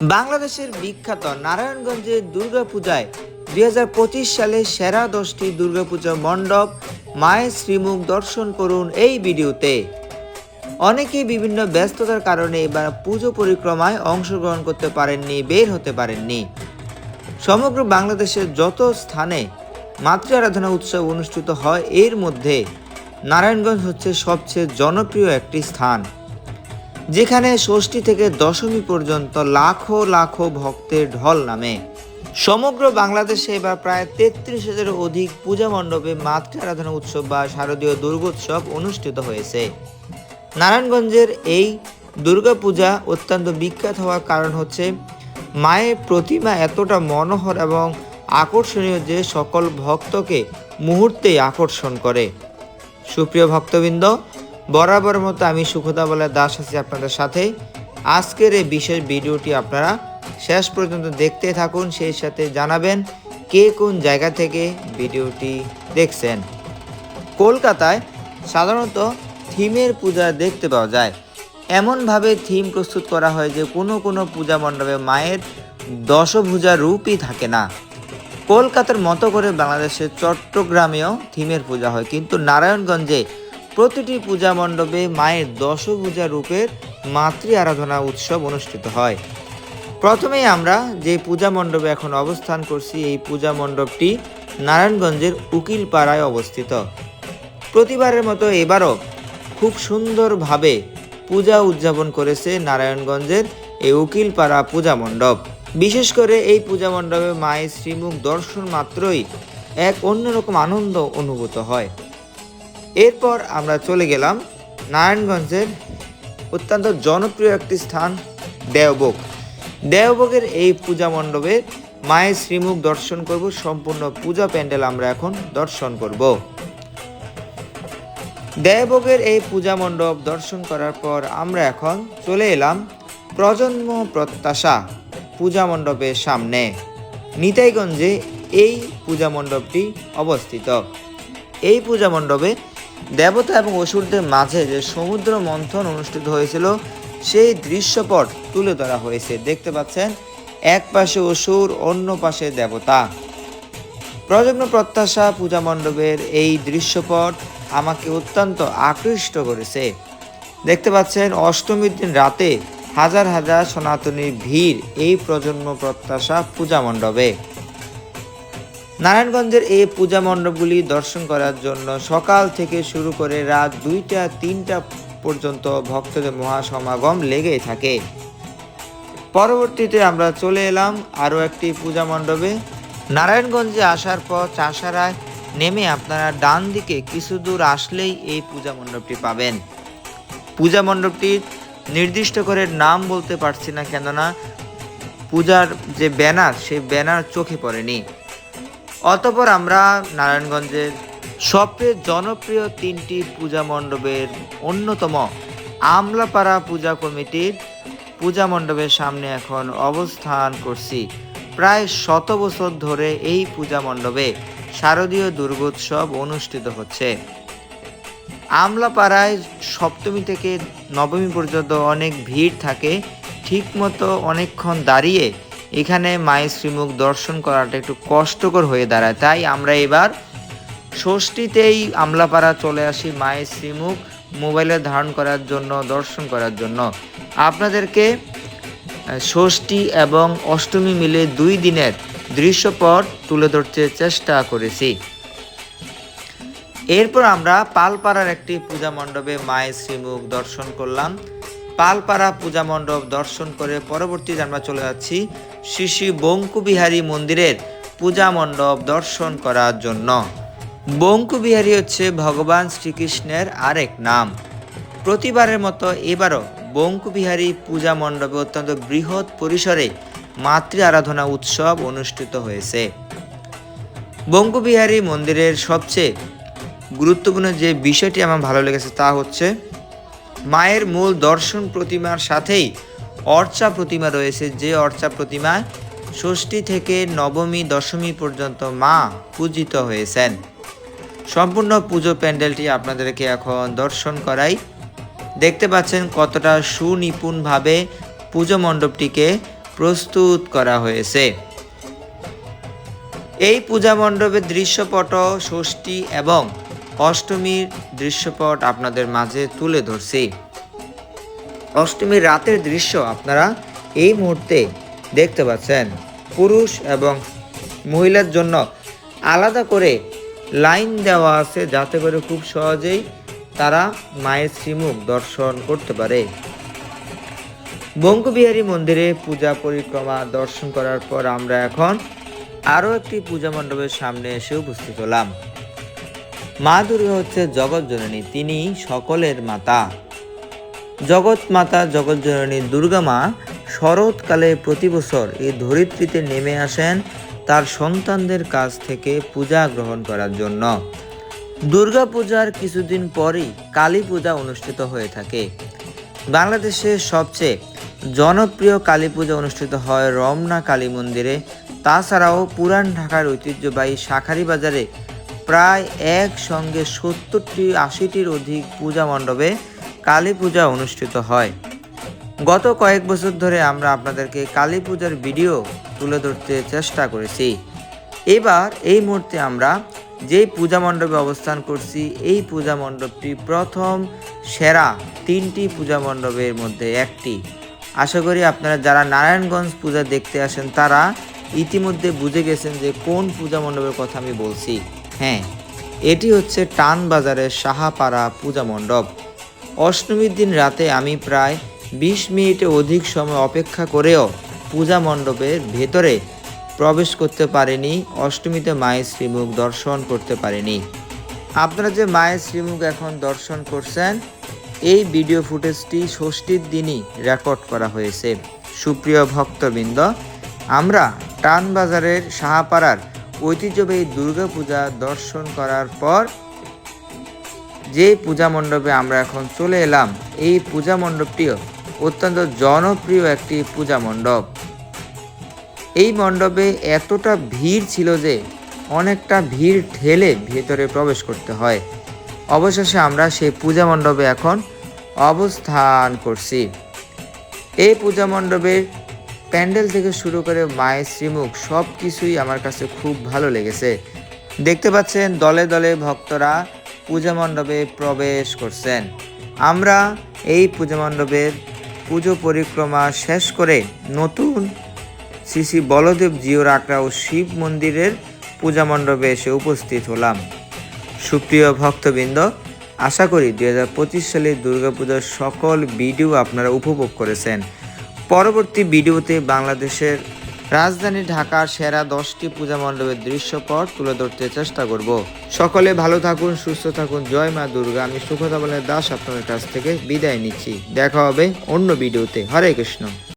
বাংলাদেশের বিখ্যাত নারায়ণগঞ্জের দুর্গাপূজায় দুই হাজার পঁচিশ সালে সেরা দশটি দুর্গাপূজা মণ্ডপ মায়ের শ্রীমুখ দর্শন করুন এই ভিডিওতে। অনেকেই বিভিন্ন ব্যস্ততার কারণে এবার পুজো পরিক্রমায় অংশগ্রহণ করতে পারেননি, বের হতে পারেননি। সমগ্র বাংলাদেশের যত স্থানে মাতৃ আরাধনা উৎসব অনুষ্ঠিত হয়, এর মধ্যে নারায়ণগঞ্জ হচ্ছে সবচেয়ে জনপ্রিয় একটি স্থান। যেখানে ষষ্ঠী থেকে দশমী পর্যন্ত লাখো লাখো ভক্তের ঢল নামে। সমগ্র বাংলাদেশে এবার প্রায় তেত্রিশ হাজারের অধিক পূজা মণ্ডপে মাতৃ আরাধনা উৎসব বা শারদীয় দুর্গোৎসব অনুষ্ঠিত হয়েছে। নারায়ণগঞ্জের এই দুর্গাপূজা অত্যন্ত বিখ্যাত হওয়ার কারণ হচ্ছে, মায়ের প্রতিমা এতটা মনোহর এবং আকর্ষণীয় যে সকল ভক্তকে মুহূর্তেই আকর্ষণ করে। সুপ্রিয় ভক্তবৃন্দ বরাবর মতো আমি সুখদা বলে দাস আছি আপনাদের সাথে আজকের এই বিশেষ ভিডিওটি আপনারা শেষ পর্যন্ত দেখতে থাকুন, সেই সাথে জানাবেন কে কোন জায়গা থেকে ভিডিওটি দেখছেন। কলকাতায় সাধারণত থিমের পূজা দেখতে পাওয়া যায়। এমনভাবে থিম প্রস্তুত করা হয় যে কোনো কোনো পূজা মণ্ডপে মায়ের দশভুজা রূপই থাকে না। কলকাতার মতো করে বাংলাদেশের চট্টগ্রামেও থিমের পূজা হয়, কিন্তু নারায়ণগঞ্জে প্রতিটি পূজা মণ্ডপে মায়ের দশভূজা রূপের মাতৃ আরাধনা উৎসব অনুষ্ঠিত হয়। প্রথমেই আমরা যে পূজা মণ্ডপে এখন অবস্থান করছি, এই পূজা মণ্ডপটি নারায়ণগঞ্জের উকিলপাড়ায় অবস্থিত। প্রতিবারের মতো এবারও খুব সুন্দরভাবে পূজা উদযাপন করেছে নারায়ণগঞ্জের এই উকিলপাড়া পূজা মণ্ডপ। বিশেষ করে এই পূজা মণ্ডপে মায়ের শ্রীমুখ দর্শন মাত্রই এক অন্যরকম আনন্দ অনুভূত হয়। এরপর আমরা চলে গেলাম নারায়ণগঞ্জের অত্যন্ত জনপ্রিয় একটি স্থান দেওবক দেওবকের এই পূজা মণ্ডপে মায়ের শ্রীমুখ দর্শন করব, সম্পূর্ণ পূজা প্যান্ডেল আমরা এখন দর্শন করব। দেবভোগের এই পূজা মণ্ডপ দর্শন করার পর আমরা এখন চলে এলাম প্রজন্ম প্রত্যাশা পূজা মণ্ডপের সামনে। নিতাইগঞ্জে এই পূজা মণ্ডপটি অবস্থিত। এই পূজা মণ্ডপে দেবতা এবং অসুরদের মাঝে যে সমুদ্র মন্থন অনুষ্ঠিত হয়েছিল, সেই দৃশ্যপট তুলে ধরা হয়েছে। দেখতে পাচ্ছেন, এক পাশে অসুর, অন্য পাশে দেবতা। প্রজন্ম প্রত্যাশা পূজা মণ্ডপের এই দৃশ্যপট আমাকে অত্যন্ত আকৃষ্ট করেছে। দেখতে পাচ্ছেন, অষ্টমীর দিন রাতে হাজার হাজার সনাতনীর ভিড় এই প্রজন্ম প্রত্যাশা পূজা মণ্ডপে। নারায়ণগঞ্জের এই পূজা মণ্ডপগুলি দর্শন করার জন্য সকাল থেকে শুরু করে রাত দুইটা, তিনটা পর্যন্ত ভক্তদের মহাসমাগম লেগেই থাকে। পরবর্তীতে আমরা চলে এলাম আরও একটি পূজা মণ্ডপে। নারায়ণগঞ্জে আসার পর চাষারায় নেমে আপনারা ডান দিকে কিছু দূর আসলেই এই পূজা মণ্ডপটি পাবেন। পূজা মণ্ডপটির নির্দিষ্ট করে নাম বলতে পারছি না কেননা পূজার যে ব্যানার, সেই ব্যানার চোখে পড়েনি। অতপর আমরা নারায়ণগঞ্জের সবচেয়ে জনপ্রিয় তিনটি পূজা মণ্ডপের অন্যতম আমলাপাড়া পূজা কমিটির পূজা মণ্ডপের সামনে এখন অবস্থান করছি। প্রায় শত বছর ধরে এই পূজা মণ্ডপে শারদীয় দুর্গোৎসব অনুষ্ঠিত হচ্ছে। আমলাপাড়ায় সপ্তমী থেকে নবমী পর্যন্ত অনেক ভিড় থাকে। ঠিকমতো অনেকক্ষণ দাঁড়িয়ে এখানে মায়ের শ্রীমুখ দর্শন করাটা একটু কষ্টকর হয়ে দাঁড়ায়। তাই আমরা এবার ষষ্ঠীতেই আমলাপাড়া চলে আসি মায়ের শ্রীমুখ মোবাইলে ধারণ করার জন্য, দর্শন করার জন্য। আপনাদেরকে ষষ্ঠী এবং অষ্টমী মিলে দুই দিনের দৃশ্যপট তুলে ধরতে চেষ্টা করেছি। এরপর আমরা পালপাড়ার একটি পূজা মণ্ডপে মায়ের শ্রীমুখ দর্শন করলাম। পালপাড়া পূজা মণ্ডপ দর্শন করে পরবর্তীতে আমরা চলে যাচ্ছি শ্রী শ্রী বঙ্কুবিহারী মন্দিরের পূজা মণ্ডপ দর্শন করার জন্য। বঙ্কুবিহারী হচ্ছে ভগবান শ্রীকৃষ্ণের আরেক নাম। প্রতিবারের মতো এবারও বঙ্কুবিহারী পূজা মণ্ডপে অত্যন্ত বৃহৎ পরিসরে মাতৃ আরাধনা উৎসব অনুষ্ঠিত হয়েছে। বঙ্কুবিহারী মন্দিরের সবচেয়ে গুরুত্বপূর্ণ যে বিষয়টি আমার ভালো লেগেছে তা হচ্ছে মায়ের মূল দর্শন প্রতিমার সাথেই অর্চা প্রতিমা রয়েছে। যে অর্চা প্রতিমায় ষষ্ঠী থেকে নবমী, দশমী পর্যন্ত মা পূজিত হয়েছেন। সম্পূর্ণ পুজো প্যান্ডেলটি আপনাদেরকে এখন দর্শন করাই। দেখতে পাচ্ছেন কতটা সুনিপুণভাবে পুজো মণ্ডপটিকে প্রস্তুত করা হয়েছে। এই পূজা মণ্ডপের দৃশ্যপট ষষ্ঠী এবং অষ্টমীর দৃশ্যপট আপনাদের মাঝে তুলে ধরছি। অষ্টমীর রাতের দৃশ্য আপনারা এই মুহূর্তে দেখতে পাচ্ছেন। পুরুষ এবং মহিলার জন্য আলাদা করে লাইন দেওয়া আছে যাতে করে খুব সহজেই তারা মায়ের শ্রীমুখ দর্শন করতে পারে। বঙ্গবিহারী মন্দিরে পূজা পরিক্রমা দর্শন করার পর আমরা এখন আরও একটি পূজা মণ্ডপের সামনে এসে উপস্থিত হলাম। মা দুর্গা হচ্ছে জগৎ জননী তিনি সকলের মাতা। জগৎ মাতা, জগৎ জননী দুর্গা মা শরৎকালে প্রতি বছর এই ধরিত্রীতে নেমে আসেন তার সন্তানদের কাছ থেকে পূজা গ্রহণ করার জন্য। দুর্গা পূজার কিছুদিন পরই কালী পূজা অনুষ্ঠিত হয়ে থাকে। বাংলাদেশের সবচেয়ে জনপ্রিয় কালী পূজা অনুষ্ঠিত হয় রমনা কালী মন্দিরে। তাছাড়াও পুরান ঢাকার ঐতিহ্যবাহী শাখারি বাজারে প্রায় একসঙ্গে সত্তরটি, আশিটির অধিক পূজা মণ্ডপে কালী পূজা অনুষ্ঠিত হয়। গত কয়েক বছর ধরে আমরা আপনাদেরকে কালী পূজার ভিডিও তুলে ধরতে চেষ্টা করেছি। এবার এই মুহূর্তে আমরা যেই পূজা মণ্ডপে অবস্থান করছি, এই পূজা মণ্ডপটি প্রথম সেরা তিনটি পূজা মণ্ডপের মধ্যে একটি। আশা করি আপনারা যারা নারায়ণগঞ্জ পূজা দেখতে আসেন, তারা ইতিমধ্যে বুঝে গেছেন যে কোন পূজা মণ্ডপের কথা আমি বলছি। হ্যাঁ এটি হচ্ছে টান বাজারের সাহাপাড়া পূজা মণ্ডপ। অষ্টমীর দিন রাতে আমি প্রায় বিশ মিনিটে অধিক সময় অপেক্ষা করেও পূজা মণ্ডপের ভেতরে প্রবেশ করতে পারিনি, অষ্টমীতে মায়ের শ্রীমুখ দর্শন করতে পারিনি। আপনারা যে মায়ের শ্রীমুখ এখন দর্শন করছেন, এই ভিডিও ফুটেজটি ষষ্ঠীর দিনই রেকর্ড করা হয়েছে। সুপ্রিয় ভক্তবৃন্দ, আমরা টানবাজারের সাহাপাড়ার ঐতিহ্যবাহী দুর্গাপূজা দর্শন করার পর যে পূজা মণ্ডপে আমরা এখন চলে এলাম, এই পূজা মণ্ডপটিও অত্যন্ত জনপ্রিয় একটি পূজা মণ্ডপ। এই মণ্ডপে এতটা ভিড় ছিল যে অনেকটা ভিড় ঠেলে ভেতরে প্রবেশ করতে হয়। অবশেষে আমরা সেই পূজা মণ্ডপে এখন অবস্থান করছি। এই পূজা মণ্ডপের প্যান্ডেল থেকে শুরু করে মায়ের শ্রীমুখ, সব কিছুই আমার কাছে খুব ভালো লেগেছে। দেখতে পাচ্ছেন, দলে দলে ভক্তরা পূজা মণ্ডপে প্রবেশ করছেন। আমরা এই পূজা মণ্ডপের পুজো পরিক্রমা শেষ করে নতুন শ্রী শ্রী বলদেব জিওর আঁকড়া ও শিব মন্দিরের পূজা মণ্ডপে এসে উপস্থিত হলাম। সুপ্রিয় ভক্তবৃন্দ, আশা করি দু সালের দুর্গাপূজার সকল ভিডিও আপনারা উপভোগ করেছেন। পরবর্তী ভিডিওতে বাংলাদেশের রাজধানী ঢাকার সেরা দশটি পূজা মণ্ডপের দৃশ্যপট তুলে ধরতে চেষ্টা করব। সকলে ভালো থাকুন, সুস্থ থাকুন। জয় মা দুর্গা। আমি সুখতা বলে দাস আপনাদের কাছ থেকে বিদায় নিচ্ছি। দেখা হবে অন্য ভিডিওতে। হরে কৃষ্ণ।